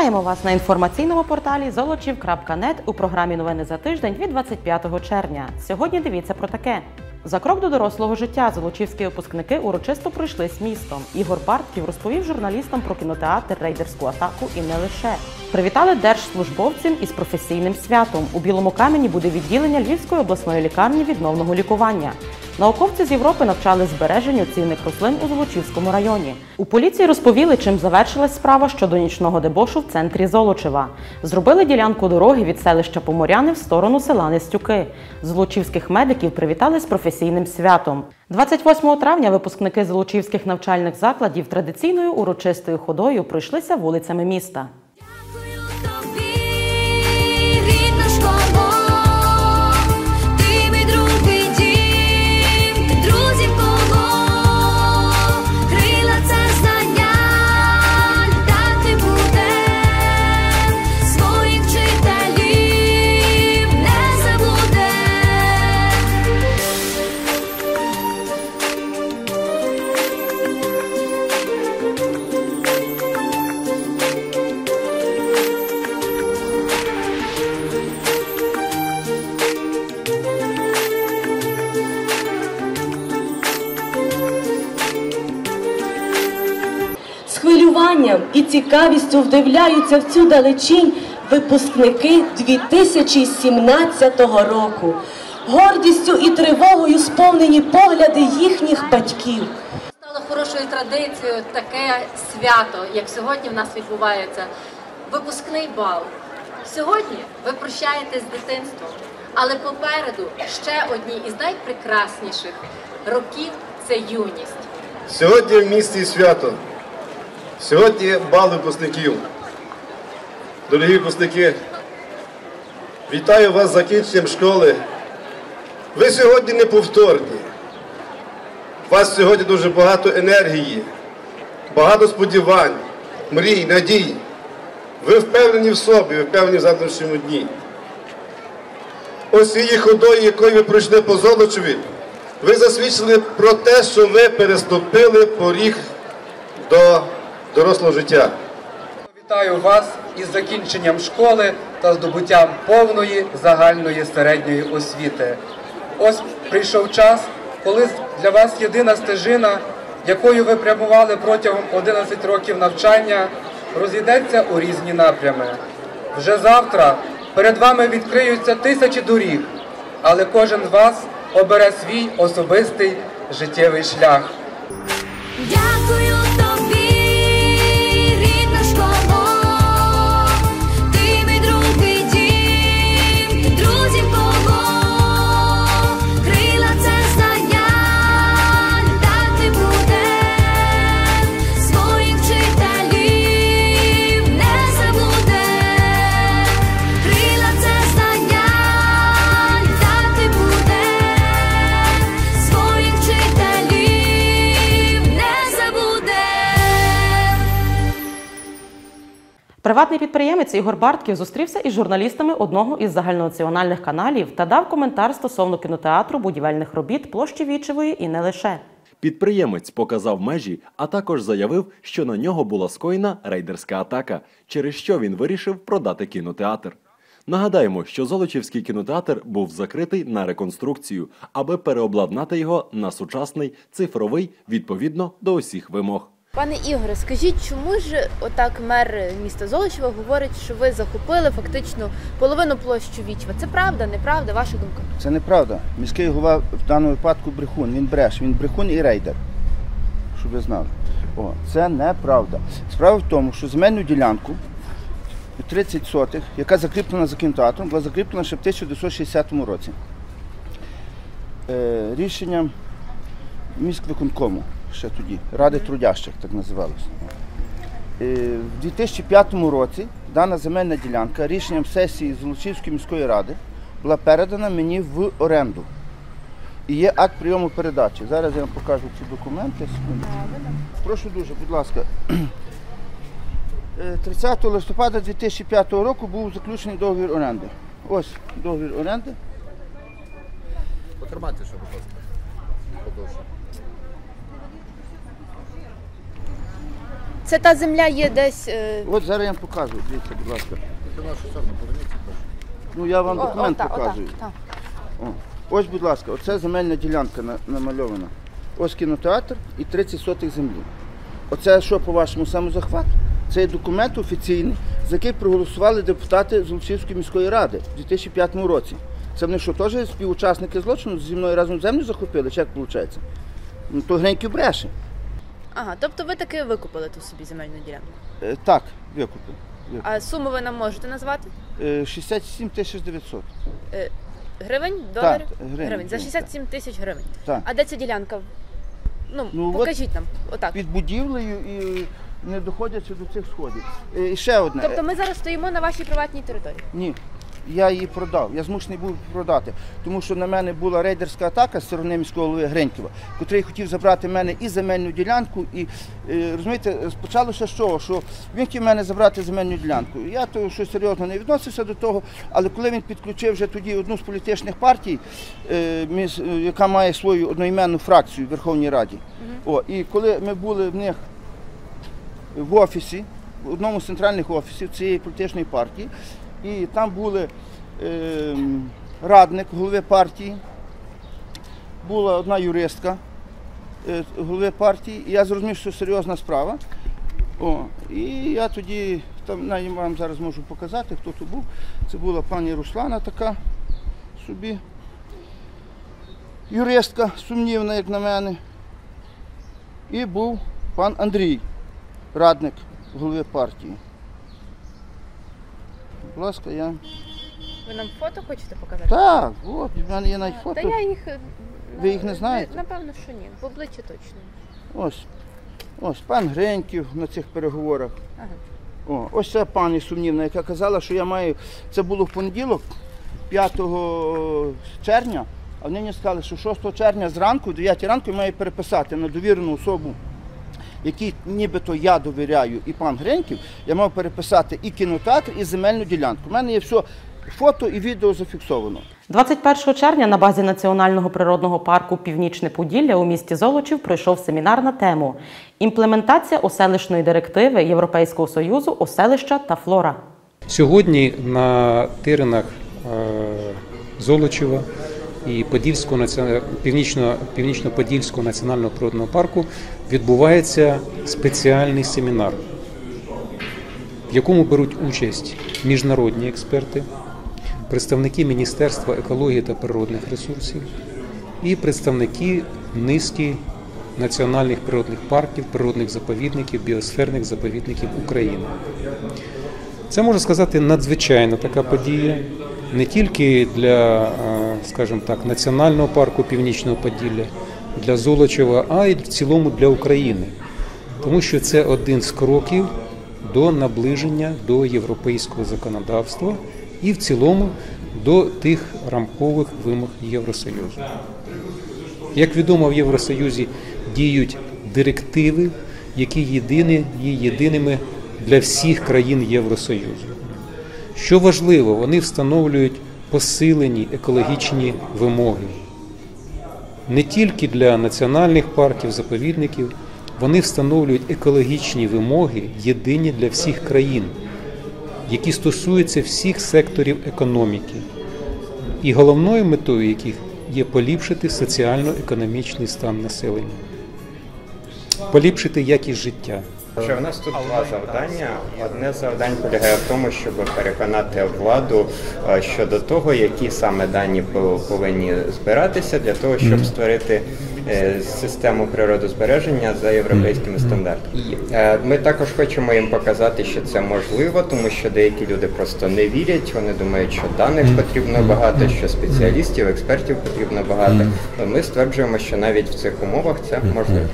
Вітаємо вас на інформаційному порталі золочів.нет у програмі Новини за тиждень від 25 червня. Сьогодні дивіться про таке. За крок до дорослого життя золочівські випускники урочисто пройшлись містом. Ігор Бартків розповів журналістам про кінотеатр рейдерську атаку і не лише. Привітали держслужбовців із професійним святом. У Білому камені буде відділення Львівської обласної лікарні відновного лікування. Науковці з Європи навчали збереженню цінних рослин у Золочівському районі. У поліції розповіли, чим завершилась справа щодо нічного дебошу в центрі Золочева. Зробили ділянку дороги від селища Поморяни в сторону села Нестюки. Золочівських медиків привітали з професійним святом. 28 травня випускники золочівських навчальних закладів традиційною урочистою ходою пройшлися вулицями міста. Цікавістю вдивляються в цю далечінь випускники 2017 року. Гордістю і тривогою сповнені погляди їхніх батьків. Стало хорошою традицією таке свято, як сьогодні в нас відбувається випускний бал. Сьогодні ви прощаєтесь з дитинством, але попереду ще одні із найпрекрасніших років це юність. Сьогодні в місті свято. Сьогодні бал випускників. Дорогі випускники, вітаю вас з закінченням школи. Ви сьогодні неповторні. У вас сьогодні дуже багато енергії, багато сподівань, мрій, надій. Ви впевнені в собі, ви впевнені в завтрашньому дні. Ось цією ходою, якою ви пройшли по Золочеві, ви засвідчили про те, що ви переступили поріг до дорослого життя. Вітаю вас із закінченням школи та здобуттям повної загальної середньої освіти. Ось прийшов час, коли для вас єдина стежина, якою ви прямували протягом 11 років навчання, розійдеться у різні напрями. Вже завтра перед вами відкриються тисячі доріг, але кожен з вас обере свій особистий життєвий шлях. Дякую Приватний підприємець Ігор Бартків зустрівся із журналістами одного із загальнонаціональних каналів та дав коментар стосовно кінотеатру будівельних робіт площі Вічевої і не лише. Підприємець показав межі, а також заявив, що на нього була скоєна рейдерська атака, через що він вирішив продати кінотеатр. Нагадаємо, що Золочівський кінотеатр був закритий на реконструкцію, аби переобладнати його на сучасний цифровий відповідно до усіх вимог. Пане Ігоре, скажіть, чому ж отак мер міста Золочева говорить, що ви захопили фактично половину площу Вічва? Це правда, неправда? Ваша думка? Це неправда. Міський голова в даному випадку брехун. Він бреш, він брехун і рейдер. Щоб ви знали. О, це неправда. Справа в тому, що земельну ділянку 30 сотих, яка закріплена за кінотеатром, була закріплена ще в 1960 році. Е, рішенням міськвиконкому ще тоді, Ради трудящих, так називалося. Е, в 2005 році дана земельна ділянка рішенням сесії Золочівської міської ради була передана мені в оренду. І є акт прийому передачі. Зараз я вам покажу ці документи. Прошу дуже, будь ласка. Е, 30 листопада 2005 року був заключений договір оренди. Ось договір оренди. Потримайте, що, будь ласка. Подовше. Це та земля є десь. е, От зараз я вам покажу. Дивіться, будь ласка. Ну я вам о- документ ота- ота, показую. та. О, Ось, будь ласка, оце земельна ділянка на- намальована. Ось кінотеатр і 30 сотих землі. Оце що по вашому самозахват? Це є документ офіційний, за який проголосували депутати Золочівської міської ради у 2005 році. Це вони що, теж співучасники злочину зі мною разом землю захопили, чи як виходить? Ну, то Греньків бреше. Ага, тобто ви таки викупили ту собі земельну ділянку. Е, так, викупив. А суму ви нам можете назвати? Е, 67 тисяч 900. Е, Гривень, доларів? гривень, За так. 67 тисяч гривень. Так. А де ця ділянка? Ну, Ну, от- покажіть нам. Отак. Під будівлею і не доходячи до цих сходів. Е, І ще одне. Тобто ми зараз стоїмо на вашій приватній території. Ні. Я її продав. Я змушений був продати, тому що на мене була рейдерська атака з сторони міського голови Гренькова, котрий хотів забрати в мене і земельну ділянку, і е, розумієте, спочалося з чого, що він хотів в мене забрати земельну ділянку. Я то щось серйозно не відносився до того, але коли він підключив вже тоді одну з політичних партій, е, е, яка має свою одноіменну фракцію в Верховній Раді, о, і коли ми були в них в офісі, в одному з центральних офісів цієї політичної партії, і там були е, радник голови партії, була одна юристка е, голови партії, і я зрозумів, що серйозна справа. О, і я тоді, там навіть вам зараз можу показати, хто тут був. Це була пані Руслана така собі. Юристка, сумнівна, як на мене. І був пан Андрій, радник голови партії. Будь ласка, я. Ви нам фото хочете показати? Так, от, в мене є навіть Та фото. я їх. е, Ви їх не знаєте? Напевно, що ні. В обличчя точно. Ось. Ось пан Греньків на цих переговорах. Ага. О, ось ця пані сумнівна, яка казала, що я маю. Це було в понеділок, 5 червня, а вони мені сказали, що 6 червня зранку, 9 ранку я маю переписати на довірену особу, якій нібито я довіряю, і пан Греньків, я мав переписати і кінотеатр, і земельну ділянку. У мене є все фото і відео зафіксовано. 21 червня на базі Національного природного парку Північне Поділля у місті Золочів пройшов семінар на тему Імплементація оселищної директиви Європейського Союзу оселища та флора. Сьогодні на теренах е, Золочева і Подільського Північно-Подільського національного природного парку відбувається спеціальний семінар, в якому беруть участь міжнародні експерти, представники Міністерства екології та природних ресурсів і представники низки національних природних парків, природних заповідників, біосферних заповідників України. Це можна сказати надзвичайна така подія не тільки для, е, скажімо так, національного парку Північного Поділля, для Золочева, а й в цілому для України, тому що це один з кроків до наближення до європейського законодавства і в цілому до тих рамкових вимог Євросоюзу. Як відомо, в Євросоюзі діють директиви, які єдині, є єдиними для всіх країн Євросоюзу. Що важливо, вони встановлюють посилені екологічні вимоги не тільки для національних парків, заповідників, вони встановлюють екологічні вимоги єдині для всіх країн, які стосуються всіх секторів економіки, і головною метою яких є поліпшити соціально-економічний стан населення, поліпшити якість життя. Що в нас тут два завдання. Одне завдання завдань полягає в тому, щоб переконати владу е, щодо того, які саме дані повинні збиратися для того, щоб створити систему природозбереження за європейськими стандартами. Е, ми також хочемо їм показати, що це можливо, тому що деякі люди просто не вірять. Вони думають, що даних потрібно багато, що спеціалістів, експертів потрібно багато. Ми стверджуємо, що навіть в цих умовах це можливо.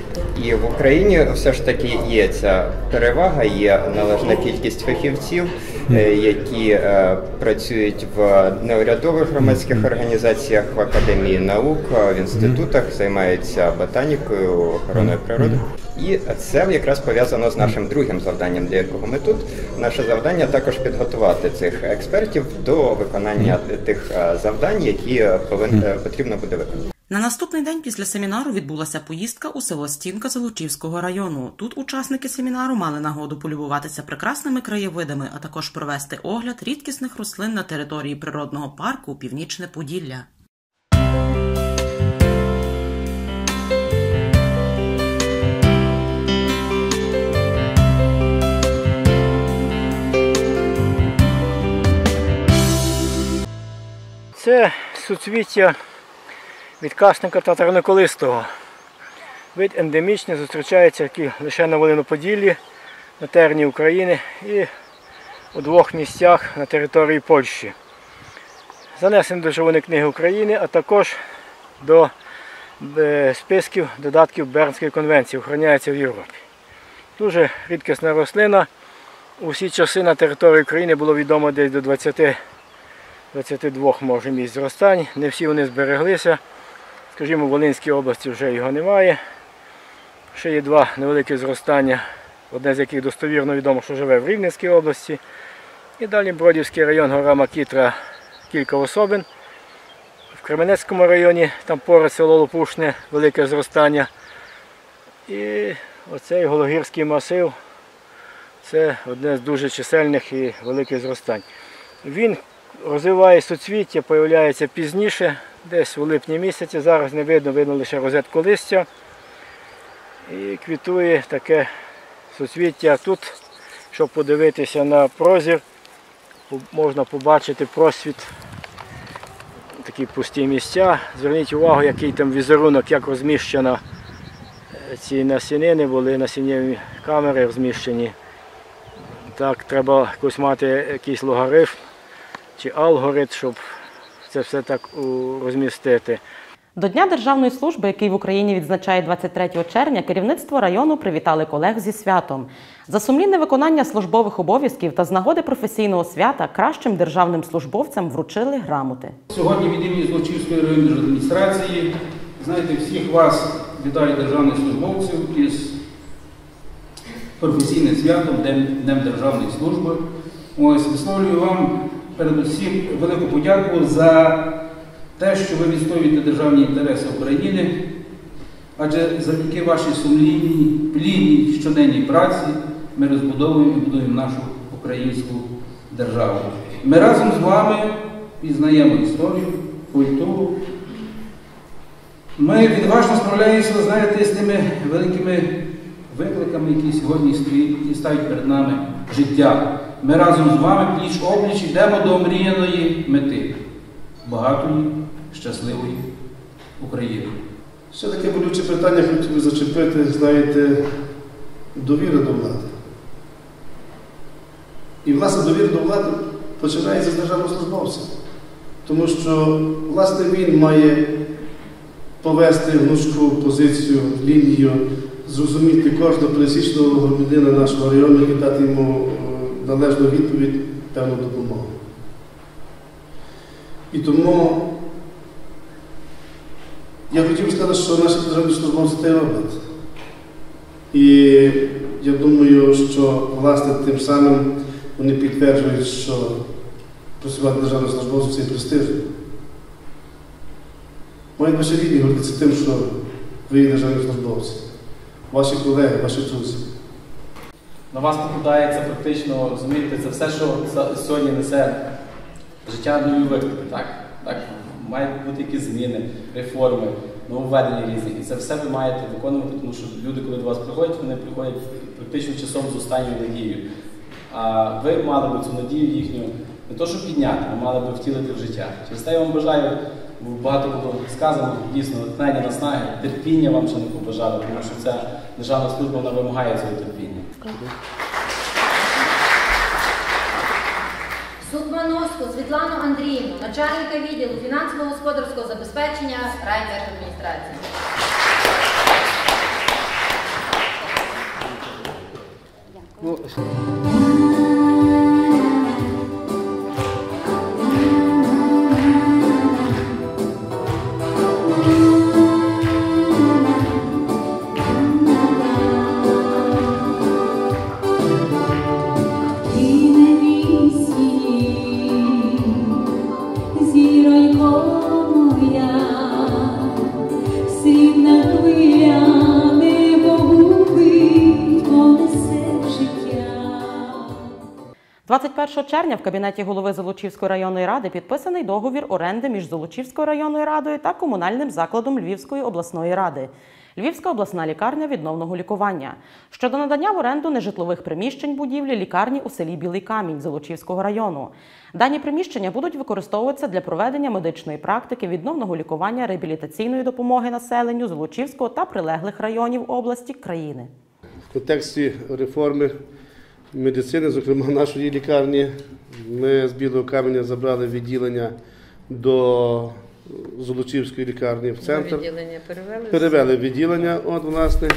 І в Україні все ж таки є ця перевага, є належна кількість фахівців, е, які е, працюють в неурядових громадських організаціях, в академії наук, е, в інститутах, займаються ботанікою, охороною природи. І це якраз пов'язано з нашим другим завданням, для якого ми тут. Наше завдання також підготувати цих експертів до виконання тих е, завдань, які е, е, потрібно буде виконати. На наступний день після семінару відбулася поїздка у село Стінка Золочівського району. Тут учасники семінару мали нагоду полюбуватися прекрасними краєвидами, а також провести огляд рідкісних рослин на території природного парку Північне Поділля. Це суцвіття відкасника татарноколистого. Вид ендемічний, зустрічається лише на Волиноподіллі, на терні України і у двох місцях на території Польщі. Занесений до Червоної книги України, а також до е, списків додатків Бернської конвенції, охороняється в Європі. Дуже рідкісна рослина. У всі часи на території України було відомо десь до 20 22 може місць зростань. Не всі вони збереглися. Скажімо, в Волинській області вже його немає. Ще є два невеликі зростання, одне з яких достовірно відомо, що живе в Рівненській області. І далі Бродівський район, гора Макітра, кілька особин. В Кременецькому районі, там поряд село Лопушне, велике зростання. І оцей Гологірський масив це одне з дуже чисельних і великих зростань. Він розвиває суцвіття, з'являється пізніше, десь у липні місяці. Зараз не видно, видно лише розетку листя. І квітує таке суцвіття тут, щоб подивитися на прозір, можна побачити просвіт, такі пусті місця. Зверніть увагу, який там візерунок, як розміщено е, ці насінини, були насіннєві камери розміщені. Так, треба якось мати якийсь логарифм чи алгоритм, щоб це все так розмістити. До Дня державної служби, який в Україні відзначає 23 червня, керівництво району привітали колег зі святом. За сумлінне виконання службових обов'язків та з нагоди професійного свята кращим державним службовцям вручили грамоти. Сьогодні від імені Злочівської районної адміністрації, знаєте, всіх вас вітаю державних службовців із професійним святом, Днем, Днем Державної служби. Ось висловлюю вам передусім велику подяку за те, що ви відстоюєте державні інтереси України, адже завдяки вашій сумлінній, плідній щоденній праці ми розбудовуємо і будуємо нашу українську державу. Ми разом з вами пізнаємо історію, культуру. Ми відважно справляємося, знаєте, з тими великими викликами, які сьогодні стоїть і ставить перед нами життя. Ми разом з вами пліч опліч йдемо до омріяної мети багатої, щасливої України. Ще таке болюче питання хотів би зачепити, знаєте, довіра до влади. І, власне, довіра до влади починається з державного службовця. Тому що, власне, він має повести гнучку позицію, лінію, зрозуміти кожного пересічного громадянина нашого району і дати йому належну відповідь, певну допомогу. І тому я хотів сказати, що наші державні службовці це роблять. І я думаю, що власне тим самим вони підтверджують, що працювати державним службовцем це престижно. Мають ваші рідні гордитися тим, що ви державні службовці, ваші колеги, ваші друзі. На вас покладається фактично, розумієте, це все, що сьогодні несе життя нові виклики. Так, так, мають бути якісь зміни, реформи, нововведення різні. І це все ви маєте виконувати, тому що люди, коли до вас приходять, вони приходять практично часом з останньою надією. А ви мали би цю надію їхню не то, щоб підняти, а мали би втілити в життя. Через те я вам бажаю, багато було сказано, дійсно, натхнення наснаги, терпіння вам ще не побажали, тому що ця державна служба вона вимагає цього терпіння. Судмановську Світлану Андріївну, начальника відділу фінансово-господарського забезпечення райдержадміністрації. Ти 21 червня в кабінеті голови Золочівської районної ради підписаний договір оренди між Золочівською районною радою та комунальним закладом Львівської обласної ради. Львівська обласна лікарня відновного лікування щодо надання в оренду нежитлових приміщень будівлі лікарні у селі Білий Камінь Золочівського району. Дані приміщення будуть використовуватися для проведення медичної практики, відновного лікування, реабілітаційної допомоги населенню Золочівського та прилеглих районів області країни. В контексті реформи медицини, зокрема нашої лікарні, ми з Білого каменя забрали відділення до Золочівської лікарні в центр. Відділення перевели? Перевели відділення, от власне.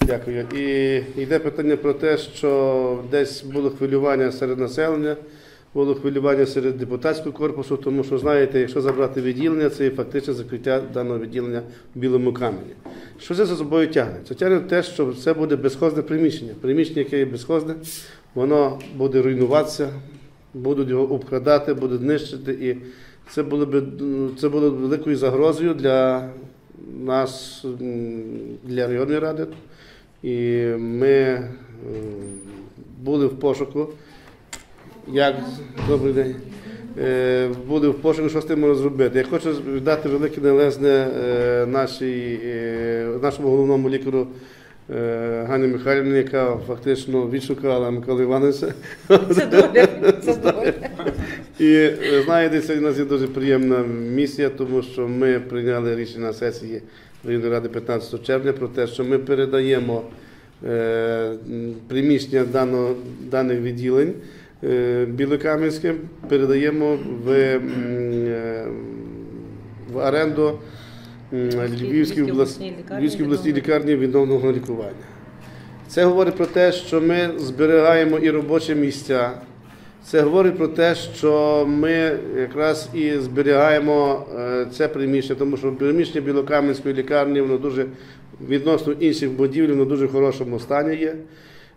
Дякую. І йде питання про те, що десь було хвилювання серед населення, було хвилювання серед депутатського корпусу, тому що знаєте, якщо забрати відділення, це є фактичне закриття даного відділення в білому камені. Що це за собою тягне? Це тягне те, що це буде безхозне приміщення. Приміщення, яке є безхозне, воно буде руйнуватися, будуть його обкрадати, будуть нищити. І це було б це було великою загрозою для нас, для районної ради. І ми були в пошуку. Як добрий день. Е, Були в пошуку, що з тим можна зробити. Я хочу віддати велике належне е, нашій, е, нашому головному лікарю Гані Михайлівні, яка фактично відшукала Микола Івановича. Це доля, це доля. І ви знаєте, це у нас є дуже приємна місія, тому що ми прийняли рішення на сесії районної ради 15 червня про те, що ми передаємо е, приміщення дано, даних відділень е, Білокам'янським, передаємо в, е, в оренду Львівській облас- обласній лікарні Львівській обласній лікарні відновного лікування. Це говорить про те, що ми зберігаємо і робочі місця. Це говорить про те, що ми якраз і зберігаємо е, це приміщення, тому що приміщення Білокам'янської лікарні воно дуже відносно інших будівель, воно в дуже хорошому стані є.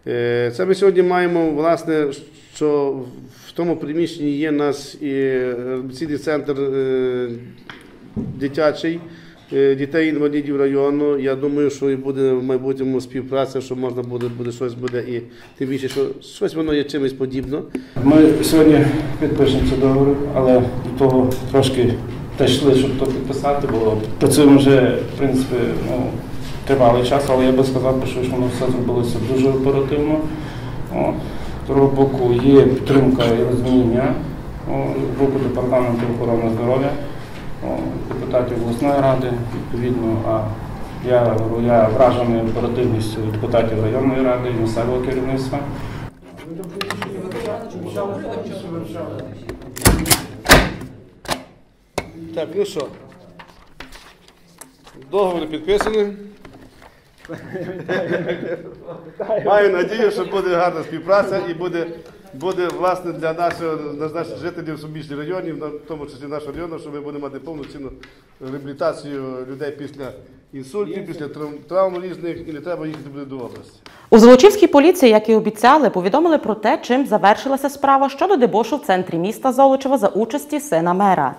Е, Це ми сьогодні маємо, власне, що в тому приміщенні є у нас і реабілітаційний центр е, дитячий. Е, Дітей інвалідів району. Я думаю, що і буде в майбутньому співпраця, що можна буде, буде щось буде і тим більше, що щось воно є чимось подібно. Ми сьогодні підпишемо цей договір, але до того трошки дійшли, щоб то підписати, бо працюємо вже, в принципі, ну, тривалий час, але я би сказав, що воно все зробилося дуже оперативно. О, З другого боку, є підтримка і розуміння боку департаменту охорони здоров'я, депутатів обласної ради, відповідно, а я, я вражений оперативністю депутатів районної ради і місцевого керівництва. Так, ну що? Договір підписаний. Маю надію, що буде гарна співпраця і буде, буде власне для нашого, для наших жителів суміжних районів, на- в тому числі нашого району, що ми будемо мати повноцінну реабілітацію людей після інсультів, після травм, травм різних, і не треба їхати буде до області. У Золочівській поліції, як і обіцяли, повідомили про те, чим завершилася справа щодо дебошу в центрі міста Золочева за участі сина мера.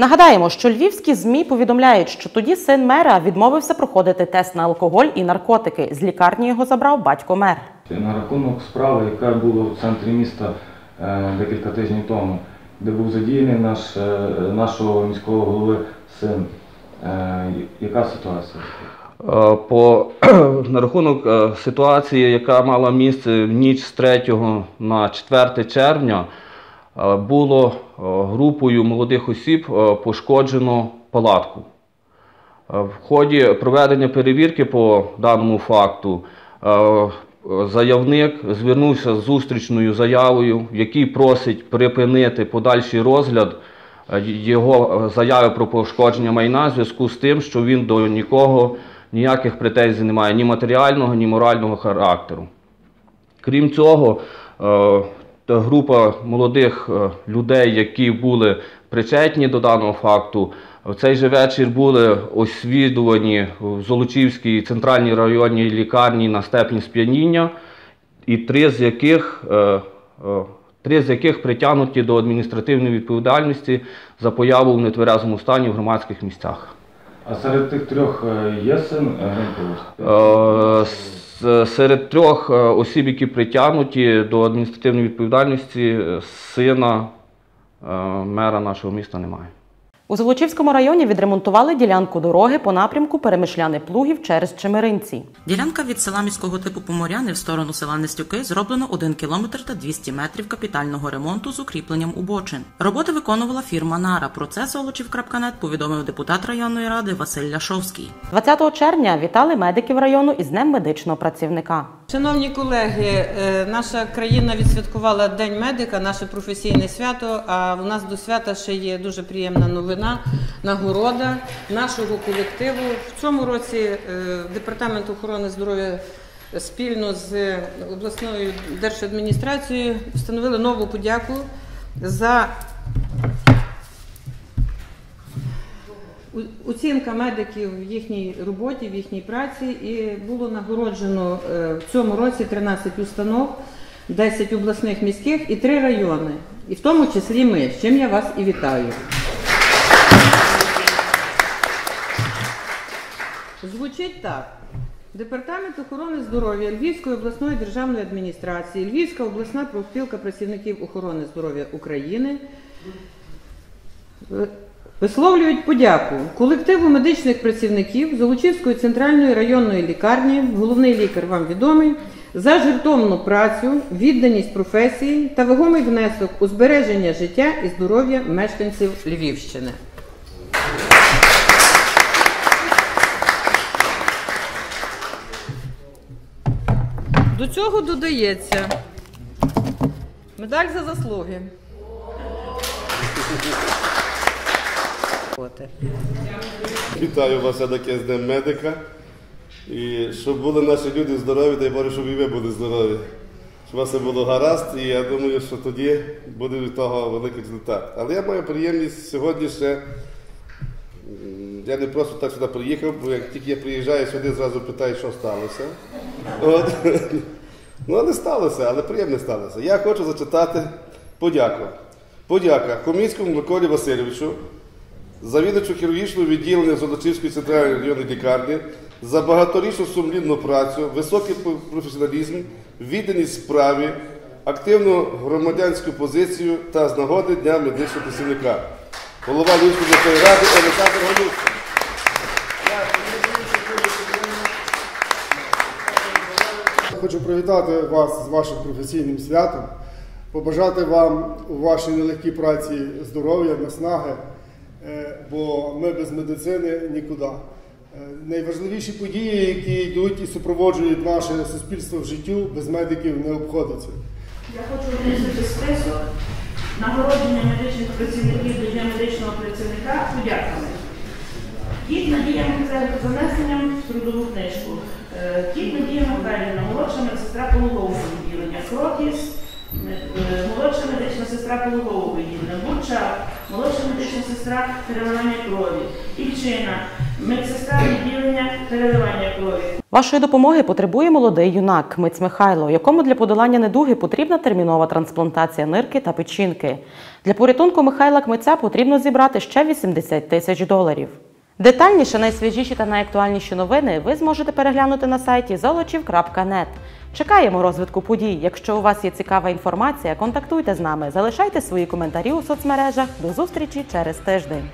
Нагадаємо, що львівські ЗМІ повідомляють, що тоді син мера відмовився проходити тест на алкоголь і наркотики. З лікарні його забрав батько мер. На рахунок справи, яка була в центрі міста е, декілька тижнів тому, де був задіяний наш, е, нашого міського голови син. Е, Яка ситуація? По на рахунок ситуації, яка мала місце в ніч з 3 на 4 червня, було е, групою молодих осіб е, пошкоджено палатку. Е, В ході проведення перевірки по даному факту е, заявник звернувся з зустрічною заявою, в якій просить припинити подальший розгляд е, його е, заяви про пошкодження майна в зв'язку з тим, що він до нікого ніяких претензій не має ні матеріального, ні морального характеру. Крім цього, е, та група молодих е, людей, які були причетні до даного факту, в цей же вечір були освідувані в Золочівській центральній районній лікарні на степені сп'яніння, і три з яких е, е, три з яких притягнуті до адміністративної відповідальності за появу в нетверезому стані в громадських місцях. А серед тих трьох е, є син е, Гринькович? Е, Серед трьох осіб, які притягнуті до адміністративної відповідальності, сина мера нашого міста немає. У Золочівському районі відремонтували ділянку дороги по напрямку Перемишляни Плугів через Чемеринці. Ділянка від села міського типу Поморяни в сторону села Нестюки зроблено 1 кілометр та 200 метрів капітального ремонту з укріпленням убочин. Роботи виконувала фірма Нара. Про це Золочів.нет повідомив депутат районної ради Василь Ляшовський. 20 червня вітали медиків району із Днем медичного працівника. Шановні колеги, е, наша країна відсвяткувала День медика, наше професійне свято. А в нас до свята ще є дуже приємна новина, нагорода нашого колективу. В цьому році е, департамент охорони здоров'я спільно з обласною держадміністрацією встановили нову подяку за Оцінка медиків в їхній роботі, в їхній праці, і було нагороджено е, в цьому році 13 установ, 10 обласних міських і 3 райони, і в тому числі ми, з чим я вас і вітаю. Звучить так. Департамент охорони здоров'я Львівської обласної державної адміністрації, Львівська обласна профспілка працівників охорони здоров'я України е, Висловлюють подяку колективу медичних працівників Золочівської центральної районної лікарні, головний лікар вам відомий, за жертовну працю, відданість професії та вагомий внесок у збереження життя і здоров'я мешканців Львівщини. До цього додається медаль за заслуги. Вітаю вас таке з Днем медика. І щоб були наші люди здорові, дай Боже, щоб і ви були здорові. Щоб у вас все було гаразд, і я думаю, що тоді буде від того великий результат. Але я маю приємність сьогодні ще. Я не просто так сюди приїхав, бо як тільки я приїжджаю сюди, зразу питаю, що сталося. От. Ну, але сталося, але приємно сталося. Я хочу зачитати подяку. Подяка Комінському Миколі Васильовичу, завідувачу хірургічного відділення Золочівської центральної районної лікарні за багаторічну сумлінну працю, високий професіоналізм, відданість справі, активну громадянську позицію та з нагоди Дня медичного працівника. Голова Львівської міської ради Олександр Галюшко. Хочу привітати вас з вашим професійним святом, побажати вам у вашій нелегкій праці здоров'я, наснаги, бо ми без медицини нікуди. Е, Найважливіші події, які йдуть і супроводжують наше суспільство в життю, без медиків не обходиться. Я хочу оголосити список нагородження медичних працівників до Дня медичного працівника подяками. Кіт Надія Михайлівна з занесенням в трудову книжку. Е, Кіт Надія Михайлівна, молодша медсестра пологового відділення. Крокіс, е, молодша медична сестра пологового відділення. Бучак, молодша медична сестра переливання крові. Ільчина, медсестра відділення переливання крові. Вашої допомоги потребує молодий юнак Миць Михайло, якому для подолання недуги потрібна термінова трансплантація нирки та печінки. Для порятунку Михайла Кмиця потрібно зібрати ще 80 тисяч доларів. Детальніше, найсвіжіші та найактуальніші новини ви зможете переглянути на сайті золочів.нет. Чекаємо розвитку подій. Якщо у вас є цікава інформація, контактуйте з нами, залишайте свої коментарі у соцмережах. До зустрічі через тиждень.